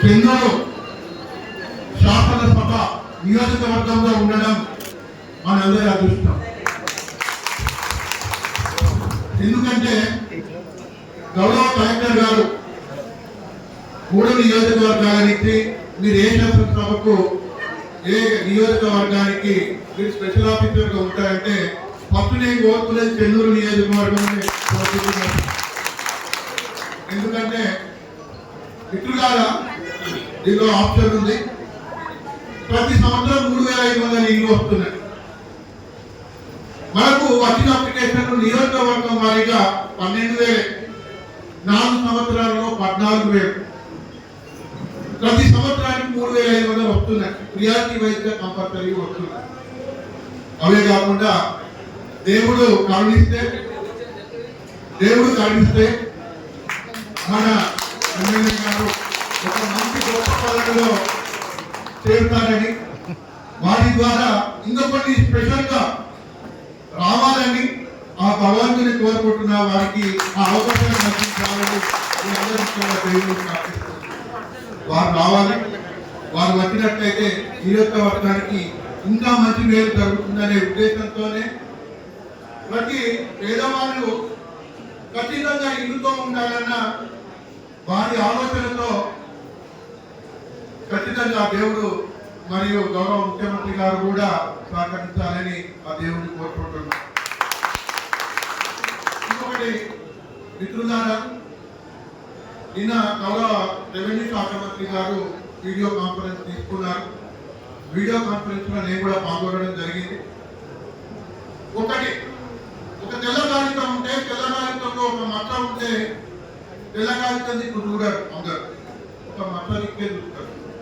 చెన్నూరు శాసనసభ నియోజకవర్గంలో ఉండడం మనందరి అదృష్టం. ఎందుకంటే గౌరవ కలెక్టర్ గారు మూడు నియోజకవర్గాలకి మీరు ఏ శాసనసభకు ఏ నియోజకవర్గానికి మీరు స్పెషల్ ఆఫీసర్గా ఉంటారంటే ఫస్ట్ నేను కోరుకునేది చెన్నూరు నియోజకవర్గం ఎందుకంటే మిత్రులారా దీనిలో ఆప్షన్ ఉంది. ప్రతి సంవత్సరం మూడు వేల ఐదు వందల ఇల్లు వస్తున్నాయి. మనకు వచ్చిన అప్లికేషన్ నియోజకవర్గం వారీగా పన్నెండు వేలే నాలుగు సంవత్సరాలలో పద్నాలుగు వేలు ప్రతి సంవత్సరానికి మూడు వేల ఐదు వందలు వస్తున్నాయి. ప్రియారిటీ వైద్య కంపల్సరీ వస్తున్నాయి. అవే కాకుండా దేవుడు కరుణిస్తే దేవుడు కరుణిస్తే మన ఎమ్మెల్యే గారు ఒక మంచి గొప్ప పదవిలో చేరుతారని వారి ద్వారా ఇంకొకటి స్పెషల్గా రావాలని ఆ భగవంతుని కోరుకుంటున్న వారికి ఆ అవకాశం కల్పించాలని వారు రావాలి. వారు వచ్చినట్లయితే నియోజకవర్గానికి ఇంకా మంచి మేలు జరుగుతుందనే ఉద్దేశంతోనే ప్రతి పేదవాళ్ళు ఖచ్చితంగా ఇల్లుతో ఉండాలన్న వారి ఆలోచనతో ఖచ్చితంగా దేవుడు మరియు గౌరవ ముఖ్యమంత్రి గారు కూడా సహకరించాలని ఆ దేవుడిని కోరుకుంటున్నాం. ఇంకొకటి మిత్రులారా నిన్న గౌరవ రెవెన్యూ శాఖ మంత్రి గారు వీడియో కాన్ఫరెన్స్ తీసుకున్నారు. వీడియో కాన్ఫరెన్స్లో నేను కూడా పాల్గొనడం జరిగింది. ఒకటి ఒక తెల్ల కాగితం ఉంటే తెల్ల కాగితంలో ఒక మచ్చ ఉంటే తెలంగాణ కాగితం ఇప్పుడు చూడరు ఒక మచ్చ దిక్కే